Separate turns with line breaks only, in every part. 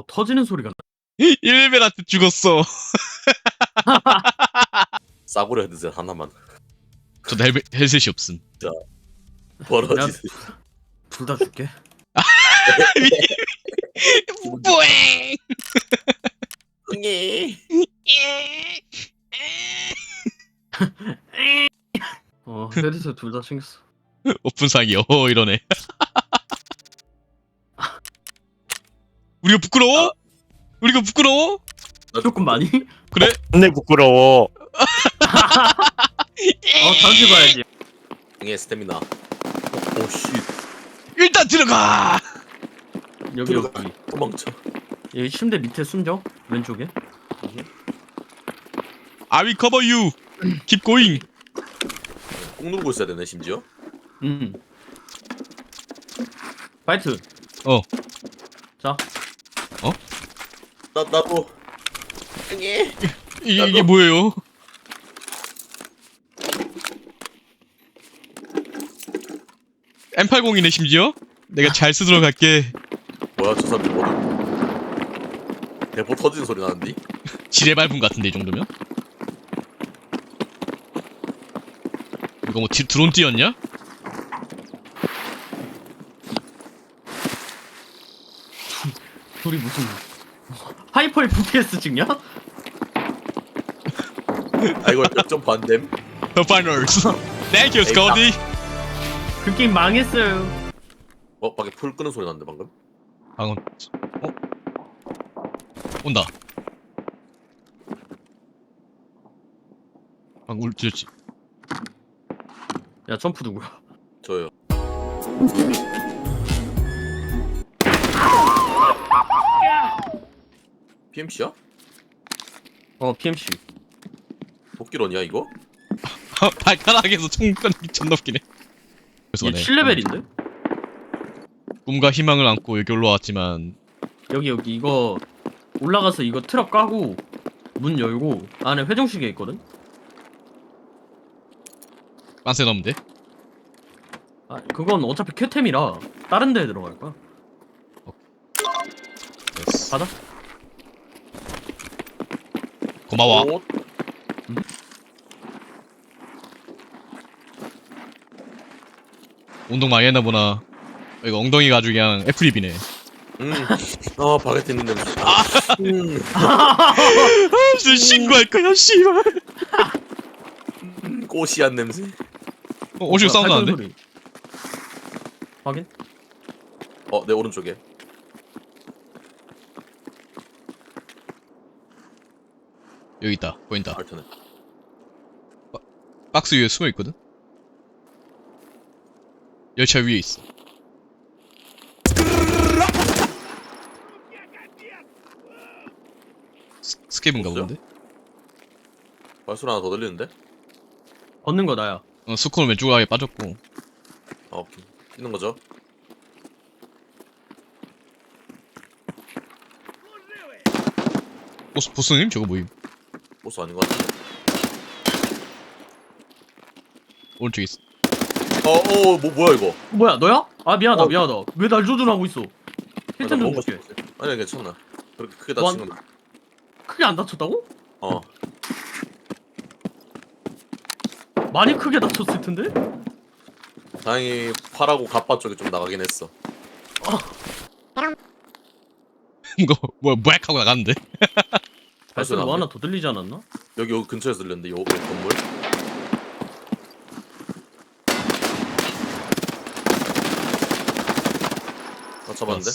뭐 터지는 소리가 나.
일베한테 죽었어.
싸구려 헤드셋 하나만
저도 헬, 헬셋이 없음.
벌어지
둘다 줄게.
뿌잉!
응애
어 헤드셋 둘 다 챙겼어.
오픈상이 어 이러네. 우리가 부끄러워? 우리가 부끄러워?
조금 많이?
그래?
존내 부끄러워.
어 다시 봐야지.
응애 스태미나 오씨
일단 들어가.
여기
들어가.
여기.
도망쳐
여기 침대 밑에 숨져. 왼쪽에.
I will cover you. Keep going.
꾹 누르고 있어야 되네 심지어
음. 파이트.
어.
자.
나 나도 응애
이게, 이게 뭐예요? M80이네 심지어? 내가 잘 쓰도록 할게.
뭐야 저 사람들 뭐든 대포 터지는 소리 나는데
지뢰 밟음 같은데 이 정도면? 이거 뭐 디, 드론 띄었냐?
둘이 무슨 하이퍼 FPS 찍냐?
아 이거 역전 반댐
The finals. Thank you, Scotty.
그 게임 망했어요.
어 밖에 풀 끄는 소리 났는데 방금
방금 어? 온다. 방금 울 들렸지?
야 점프 누구야?
저요 PMC야?
어 PMC.
도끼런이야 이거?
발가락에서 총 꺼내기 존나 웃기네. 그래서
얘
네.
7레벨인데?
꿈과 희망을 안고 여기 올라왔지만
여기 여기 이거 올라가서 이거 트럭 까고 문 열고 안에 회전식이 있거든?
빤세 넣으면 돼?
아 그건 어차피 큐템이라 다른 데에 들어갈 거야.
됐어.
받아?
고마워.
오,
운동 많이 했나 보나. 이거 엉덩이가 아주 그냥 애플립이네.
음. 아 바게트 있는 냄새 음.
무슨 신고할 거야, 씨발.
음, 꼬시한 냄새
어, 오시고 사운드 나는데?
확인?
어 내 오른쪽에
여기 있다. 보인다.
알트네
박스 위에 숨어 있거든. 열차 위에 있어. 스- 스케이브인가
없어요?
본데?
발소리 하나 더 들리는데?
걷는 거 나야.
어, 스콘 왼쪽 아예 빠졌고.
아 오케이 뛰는 거죠?
보스, 보스님? 저거 뭐임?
보스 아닌 것 같은데
오른쪽에 있어.
어 어 뭐 뭐야 이거
뭐야 너야? 아 미안하다
어.
미안하다. 왜 날 조준하고 있어?
아, 나
힐템 좀 줄게.
아니야 괜찮아 그렇게 크게
뭐
다친 건
크게 안 다쳤다고?
어
많이 크게 다쳤을 텐데?
다행히 팔하고 갑바 쪽에 좀 나가긴 했어
이거 뭐야 뭐약 하고 나갔는데?
발소리 뭐? 하나 더 들리지 않았나?
여기 여기 근처에서 들렸는데 요, 요 건물 아 잡았는데?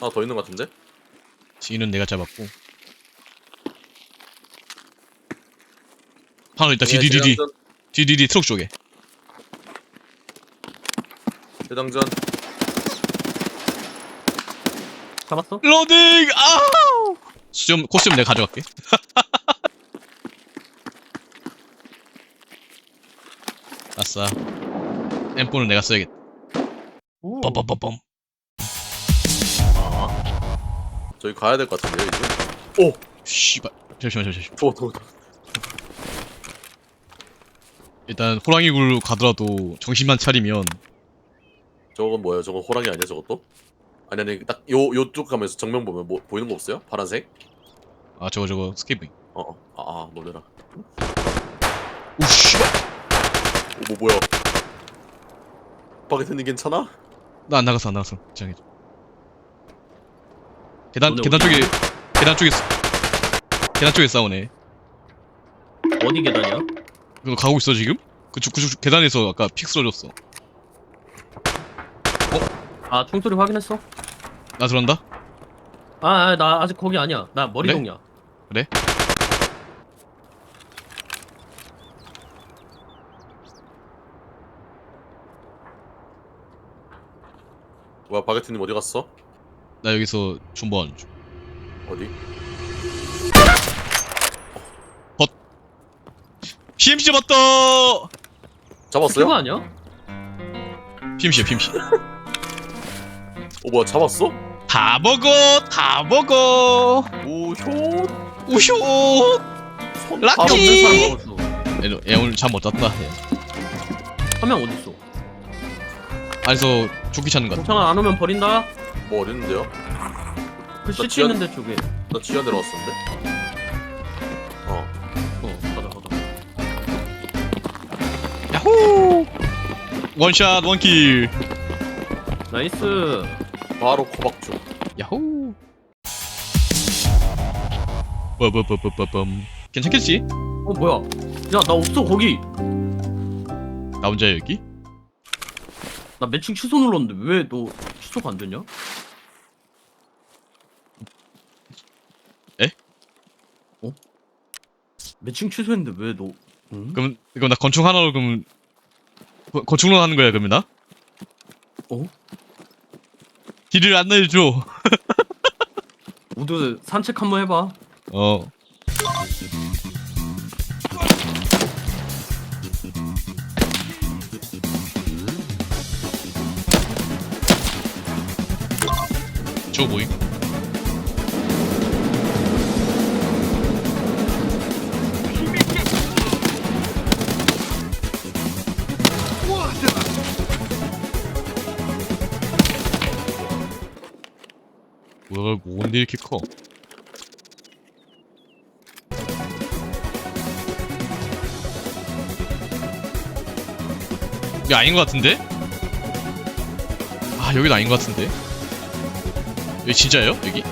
하나 더 있는 것 같은데?
지인은 내가 잡았고. 하나 있다.
예,
디디디디. 디디디 트럭 쪽에.
재장전
잡았어?
로딩! 아우! 수점, 코스튬 내가 가져갈게. 아싸. 엠폰을 내가 써야겠다.
오.
빰빰빰빰.
아 저기 가야 될 것 같은데요 이제?
씨발. 잠시만, 잠시만.
도, 도, 도.
일단, 호랑이 굴로 가더라도 정신만 차리면
저건 뭐야 저건 호랑이 아니야 저것도? 아니 아니 딱 요 요쪽 가면서 정면 보면 뭐 보이는 거 없어요? 파란색?
아 저거 저거 스케이팅
어어 아, 아 놀래라
우씨
어뭐 뭐야 바게트님 괜찮아?
나안 나갔어 안 나갔어 괜찮아 계단
너네
계단 쪽에 계단 쪽에 싸- 계단 쪽에 싸우네
어디 계단이야?
너 가고 있어 지금? 그쪽 그쪽 계단에서 아까 픽 쏘졌어
아 총소리 확인했어?
나 들어간다
아, 아, 나 아직 거기 아니야. 나 머리동이야.
그래?
뭐야 바게트님 어디 갔어?
나 여기서 존버하는 중
어디?
PMC 잡았다
잡았어요?
그거 아니야?
PMC야 PMC
어 뭐야 잡았어?
다 먹어 다 먹어
우효
우효
손
락키! 얘, 얘 오늘 잠 못 잤다 얘.
어디 있어?
안에서 조끼 찾는 것 같아
동창아 안 오면 버린다.
뭐 어딨는데요?
그 시체
지연-
있는데 쪽에.
나 지하 내려왔었는데? 어
어, 가자 가자.
야호 원샷 원킬
나이스.
바로 코박죽
야호 빠빠빠빠빰 괜찮겠지?
어 뭐야? 야 나 없어 거기.
나 혼자 여기?
나 매칭 취소 눌렀는데 왜 너 취소가 안 되냐?
에?
어? 매칭 취소했는데 왜 너? 응?
그럼 그럼 나 건축 하나로 그럼 거- 건축론 하는 거야 그러면 나?
어?
길을 안내해줘
모두 산책 한번 해봐.
어 저거 뭐임? 뭐야 뭔데 이렇게 커? 여기 아닌 것 같은데? 아 여기도 아닌 것 같은데? 여기 진짜예요? 여기?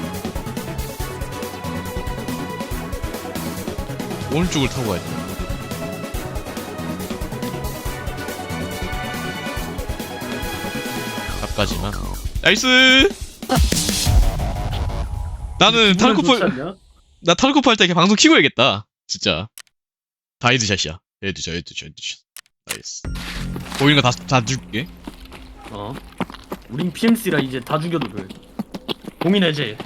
오른쪽을 타고 가야 돼. 앞까지만. 나이스! 나는 탈코프 나 탈코프 할때 이렇게 방송 키고 해야겠다. 진짜. 다 헤드샷이야. 헤드샷, 헤드샷, 헤드샷. 나이스. 보이는 거 다, 다 줄게.
어. 우린 PMC라 이제 다 죽여도 돼. 공인 해제.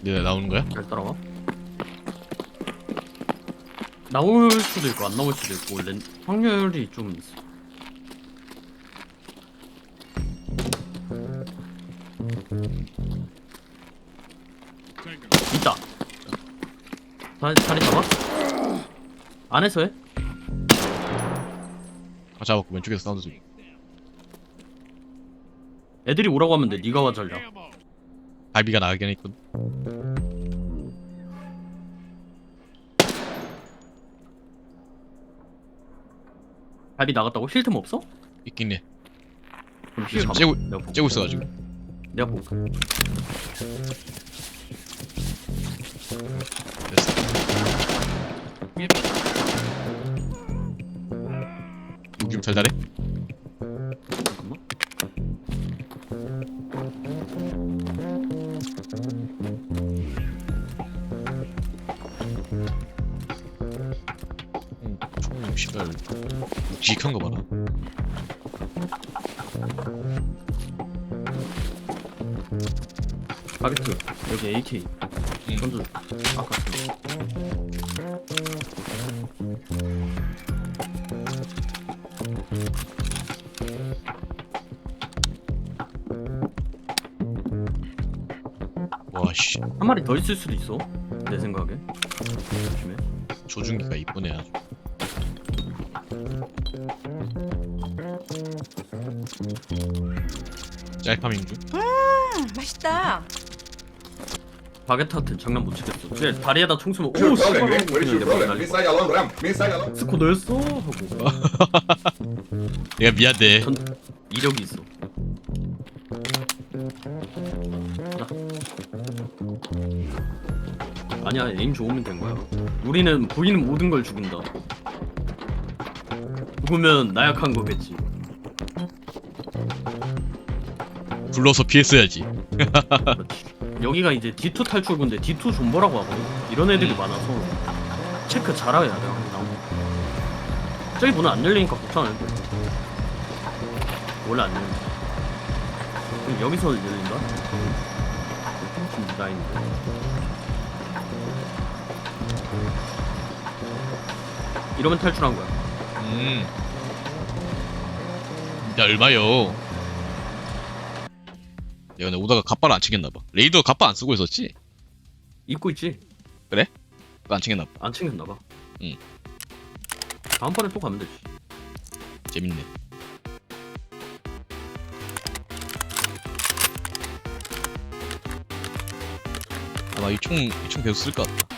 네, 나오는 거야?
잘 따라와. 나올 수도 있고 안 나올 수도 있고 렌... 확률이 좀 있어. 있다. 자, 자리 잡아. 안에서 해?
아, 잡았고, 왼쪽에서 사운드 좀.
애들이 오라고 하면 돼. 네가 와 잘려.
갈비가 나가긴 했군.
발이 나갔다고? 힐틈 없어?
있긴 해.
그럼 힐
지금
내가 볼게.
째고 있어가지고.
내가 볼게.
됐어. 무기 잘 잘해? 묵직한 거 봐라.
바게트. 여기 AK.
응.
던져. 아까 그.
와, 씨.
한 마리 더 있을 수도 있어. 내 생각에. 조심해.
조준기가 이쁘네 아주. 짤파밍 중.
음, 맛있다.
바게트한테 장난 못 치겠어. 쟤 다리에다 총 쏘면
What's your
오
problem,
씨발
man? What is your
그냥
problem?
내가
Minsan jag landar hem. Minsan jag landar.
스코 너였어 하고
내가 미안해.
전 이력이 있어. 자. 아니야 에임 좋으면 된 거야. 우리는 보이는 모든 걸 죽인다. 죽으면 나약한 거겠지.
불러서
피했어야지. 여기가 이제 D2 탈출구인데 D2 존버라고 하거든. 이런 애들이
음.
많아서 체크 잘해야 돼. 항상. 저기 문은 안 열리니까 걱정 안 해도 돼. 원래 안 열린다. 그럼 여기서 열린다? 지금 나인데. 이러면 탈출한 거야.
음. 야 얼마요? 야 근데 오다가 갑바를 안 챙겼나봐. 레이더 갑바 안 쓰고 있었지?
입고 있지?
그거 안 챙겼나봐.
안 챙겼나봐.
응.
다음번에 또 가면 되지.
재밌네. 아마 이총 이총 계속 쓸 것 같다.